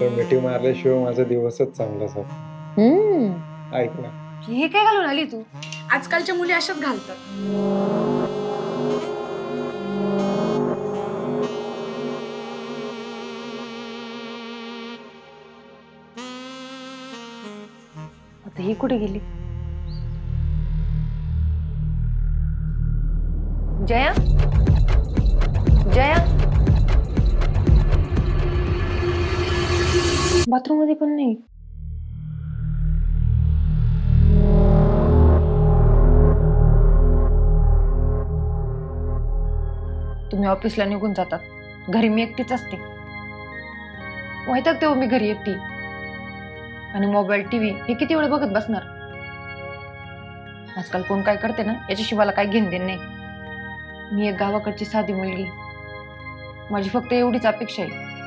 तर मिठी मारल्याशिवाय माझा दिवसच चांगला सर हम्म. ऐक ना. हे काय घालून आली तू? आजकालच्या मुली अशाच घालतात. आता ही कुठे गेली? जया? जया? बाथरूममध्ये पण नाही. तुम्ही ऑफिसला निघून जातात. घरी मी एकटीच असते. माहितात तेव्हा मी घरी एकटी? आणि मोबाईल टीव्ही हे किती वेळ बघत बसणार? आजकाल कोण काय करते ना याच्याशी मला काय घेण देण नाही. मी एक गावाकडची साधी मुलगी. माझी फक्त एवढीच अपेक्षा आहे.